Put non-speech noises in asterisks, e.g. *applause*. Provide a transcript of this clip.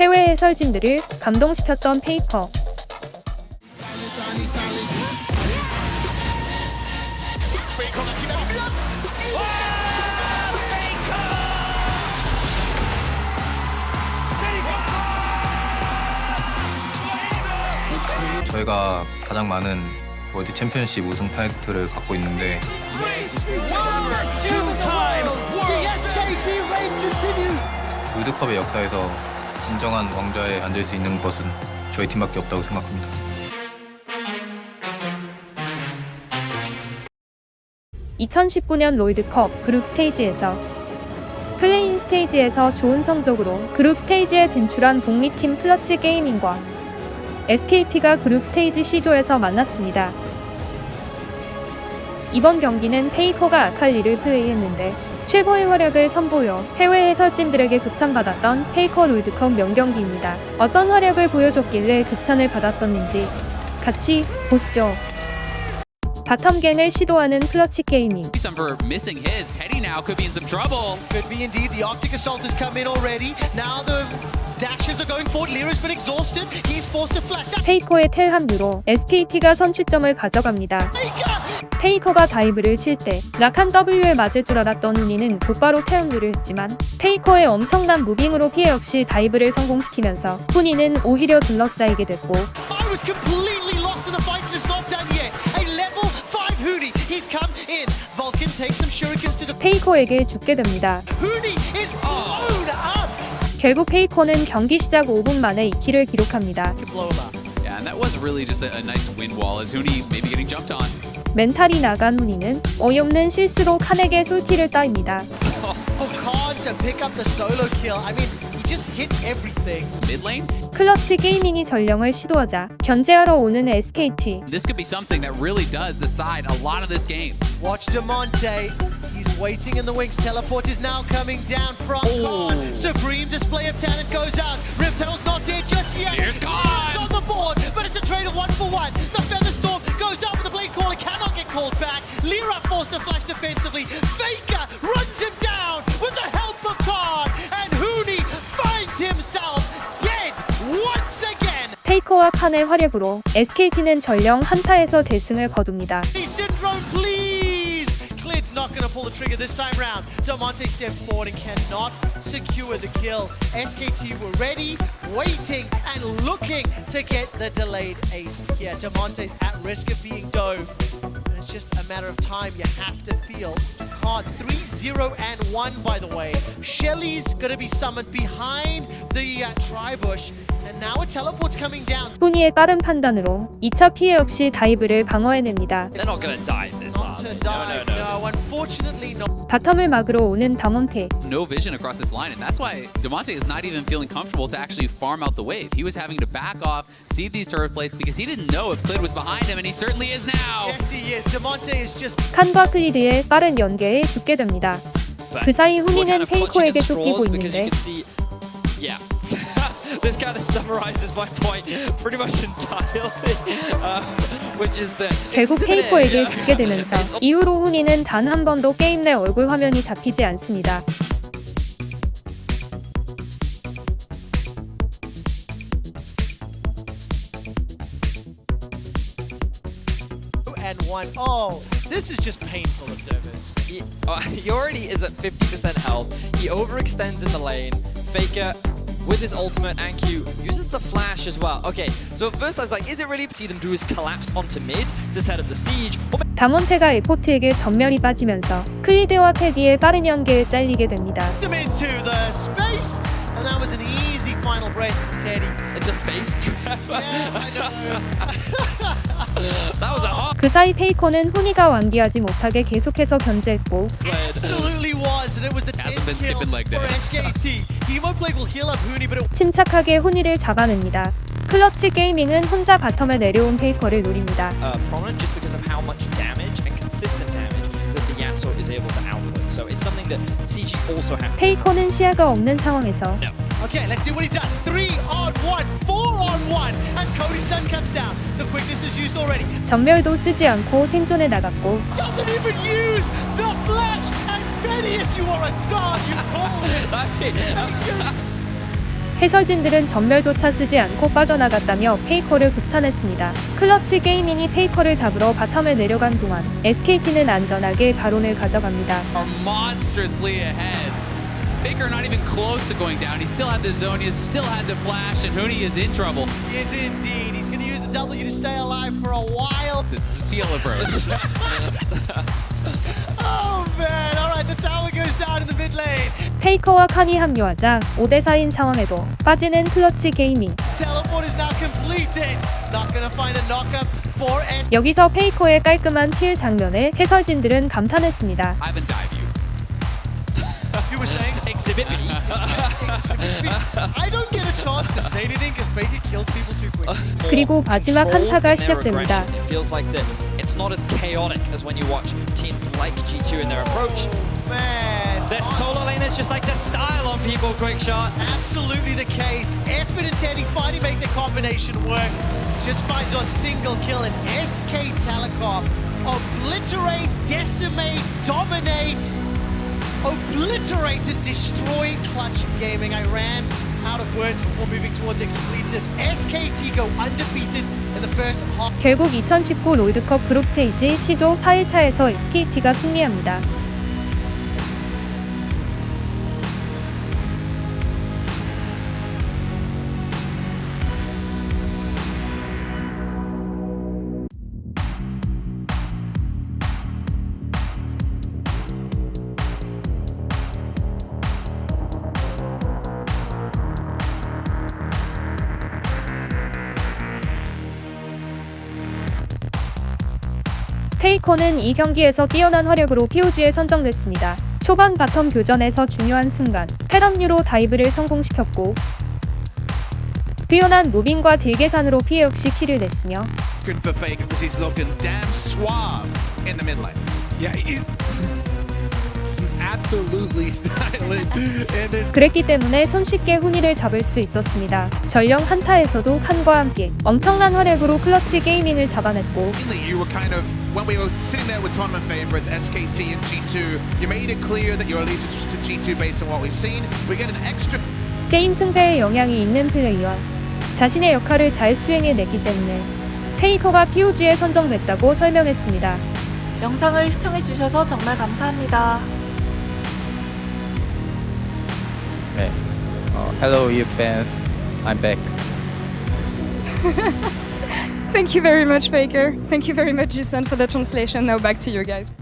해외 해설진들을 감동시켰던 페이커. 저희가 가장 많은 월드 챔피언십 우승 타이틀을 갖고 있는데. 롤드컵의 역사에서 진정한 왕좌에 앉을 수 있는 것은 저희 팀밖에 없다고 생각합니다. (2019년) 롤드컵 그룹 스테이지에서 플레인 스테이지에서 좋은 성적으로 그룹 스테이지에 진출한 북미 팀 플러치 게이밍과 SKT가 그룹 스테이지 C조에서 만났습니다. 이번 경기는 페이커가 아칼리를 플레이했는데 최고의 활약을 선보여 해외 해설진들에게 극찬받았던 페이커 롤드컵 명경기입니다. 어떤 활약을 보여줬길래 극찬을 받았었는지 같이 보시죠. 바텀갱을 시도하는 클러치 게이밍. Some for missing his. Teddy now could be in some trouble. Could be indeed. The Arctic Assault has come in already. Now the dashes are going forward. Lyra's been exhausted. He's forced to flash. That 페이커의 텔 합류로 SKT가 선취점을 가져갑니다. 페이커가 다이브를 칠때 낙한 W에 맞을 줄 알았던 훈이는 곧바로 태연류를 했지만 페이커의 엄청난 무빙으로 피해 없이 다이브를 성공시키면서 훈이는 오히려 둘러싸이게 됐고 I was completely lost in the fight and it's not done yet. A level 5 Hootie. He's come in. Vulcan takes some shurikens to the 페이커에게 죽게 됩니다. Hootie is blown up. 결국 페이커는 경기 시작 5분 만에 2킬을 기록합니다. And that was really just a, a nice wind wall as Huni maybe getting jumped on. 멘탈이 나간 훈이는 어이없는 실수로 칸에게 솔킬을 따입니다. For Khan to pick up the solo kill. I mean, he just hit everything. Mid lane, 클러치 게이밍이 전령을 시도하자 견제하러 오는 SKT. this could be something that really does decide a lot of this game. Watch Demonte. He's waiting in the wings. Teleport is now coming down from Oh. Khan. Supreme display of talent goes out. Riptail's not dead just yet. Here's Khan. On the board, but it's a trade of one for one. The Feather called back. Lyra forced to flash defensively. Faker runs him down with the help of Khan. And Hooney finds himself dead once again. 페이커와 칸의 활약으로 SKT는 전령 한타에서 대승을 거둡니다. To pull the trigger this time round. Demonte steps forward and cannot secure the kill. SKT were ready, waiting, and looking to get the delayed ace here. Demonte's at risk of being dove. It's just a matter of time. You have to feel. Card 3 0 and 1, by the way. Shelly's going to be summoned behind the uh, Tribush. And now a teleport's coming down. 훈이의 빠른 판단으로 2차 피해 없이 다이브를 방어해냅니다. They're not gonna dive this Not hard. to No, dive. no, no. no, unfortunately not. 바텀을 막으러 오는 다몬테. No vision across this line, and that's why Demonte is not even feeling comfortable to actually farm out the wave. He was having to back off, see these turret plates because he didn't know if Clid was behind him, and he certainly is now. Yes, he is. Demonte is just 칸과 클리드의 빠른 연계에 죽게 됩니다. But 그 사이 clutching 페이커에게 쫓기고 있는데 yeah. this kind of summarizes my point pretty much entirely, um, *laughs* which is that 결국 it's- 페이커에게 yeah. 죽게 되면서 It's *laughs* 이후로 훈이는 단 한 번도 게임 내 얼굴 화면이 잡히지 않습니다. and one. Oh, this is just painful, observers. He, uh, *laughs* he already is at 50% health. He overextends in the lane. Faker with his ultimate and Q uses the flash as well. Okay, so at first I was like, is it really see them do is collapse onto mid to set up the siege? Or 다몬테가 에포트에게 전멸이 빠지면서 클리드와 테디의 빠른 연계에 잘리게 됩니다. Them into the space, and that was an easy final breath from Teddy. into space? *laughs* Yeah, I *laughs* know. that was a hard 그 사이 페이커는 훈이가 완기하지 못하게 계속해서 견제했고 play. Absolutely was, and it was the 10th Hasn't been kill skipping leg for day. SKT. Hemoblade will heal up Hooney, but it 침착하게 훈이를 잡아냅니다. 클러치 게이밍은 혼자 바텀에 내려온 페이커를 노립니다. uh. 페이커는 시야가 없는 상황에서 Okay, let's see what he does. Three on one, four on one. As Cody's sun comes down, the quickness is used already. 전멸도 쓰지 않고 생존해 나갔고 Doesn't even use the flash. And Venius, you are a god. You called it. 해설진들은 전멸조차 쓰지 않고 빠져나갔다며 페이커를 극찬했습니다. 클러치 게이밍이 페이커를 잡으러 바텀에 내려간 동안 SKT는 안전하게 바론을 가져갑니다. Are monstrously ahead. Faker not even close to going down. He still had the zone. He still had the flash, and Huni is in trouble. He is indeed. He's going to use the W to stay alive for a while. This is the TL approach. Oh man! All right, the tower goes down in the mid lane. 페이커와 칸이 합류하자 5대4인 상황에도 빠지는 클러치 게이밍. Teleport is now completed. Not going to find a knockup for S. 여기서 페이커의 깔끔한 킬 장면에 해설진들은 감탄했습니다. saying? Exhibit me. *laughs* I don't get a chance to say anything because Faker kills people too quickly. 그리고 마지막 Controlled 한타가 in their 시작됩니다. aggression. It feels like that it's not as chaotic as when you watch teams like G2 in their approach. Man, Their solo laners just like to style on people, quick shot. absolutely the case. Effort and Teddy finally make the combination work. Just finds a single kill and SK Telecom obliterate, decimate, dominate, Obliterate and destroy Clutch Gaming. I ran out of words before moving towards expletives. SKT go undefeated in the first half. 결국 2019 롤드컵 그룹 스테이지 시조 4일차에서 SKT가 승리합니다. 페이커는 이 경기에서 뛰어난 활약으로 POG에 선정됐습니다. 초반 바텀 교전에서 중요한 순간 테람류로 다이브를 성공시켰고 뛰어난 무빙과 딜 계산으로 피해 없이 킬을 냈으며 looking for Faker because he's looking damn suave in the mid lane. Yeah, he's he's 그랬기 때문에 손쉽게 훈이를 잡을 수 있었습니다. 전령 한타에서도 칸과 함께 엄청난 활약으로 클러치 게이밍을 잡아냈고 Mainly, you were kind of when we were sitting there with tournament favorites SKT and G2. You made it clear that your allegiance was to G2 based on what we've seen. We get an extra 게임 승패에 영향이 있는 플레이와 자신의 역할을 잘 수행해냈기 때문에 페이커가 POG에 선정됐다고 설명했습니다. 영상을 시청해주셔서 정말 감사합니다. Hello, you fans. I'm back. *laughs* Thank you very much, Faker. Thank you very much, Jason, for the translation. Now back to you guys.